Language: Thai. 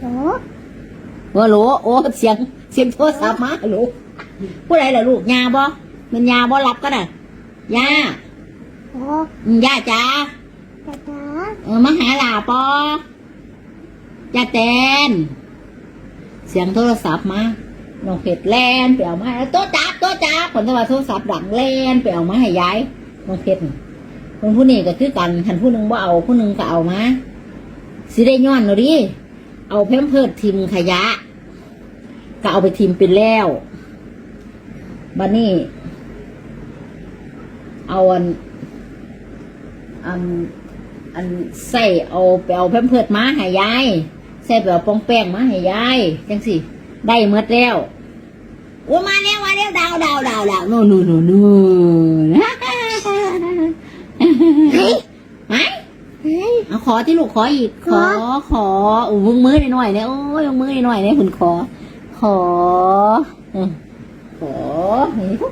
โอ้ว่าโหลโอ้เสียงเสียงโทรศัพท์มาโหลผู้ใดล่ะลูกยาบ่มันยาบ่รับก็น่ะยาโอ้อืมยาจ้าตาตาเออมาหาหลาปอจ้าแตน เสียงโทรศัพท์มาน้องเพชรแลนไปเอามาแล้วโต๊ะจับโต๊ะจับผลว่าโทรศัพท์ดังแลนไปเอามาให้ยาย น้องเพชรคนผู้นี้ก็คือกันหันผู้หนึ่งบ่าเอาผู้หนึ่งก็เอามาสิได้ย้อนหนูดิเอาเพิ่มเพิดทิมขยะ ก็เอาไปทิมไปแล้วบัดนี้เอาอันอันอันใส่เอาไปเอาเพิ่มเพิดมาให้ยายใส่ไปเอาปองแป้งมาให้ยายจังสิได้เมดแล้วโอ้มาแล้วมาแล้วดาวดาวดาวดาวนู่นนู่นนู่นนู่นไหม เฮ้ยเอาขอที่ลูกขออีก ขอ ขออู้มึงมือหน่อยๆเนี่ยโอ้ยมึงมือหน่อยๆเนี่ยคุณขอ ขอเออขอ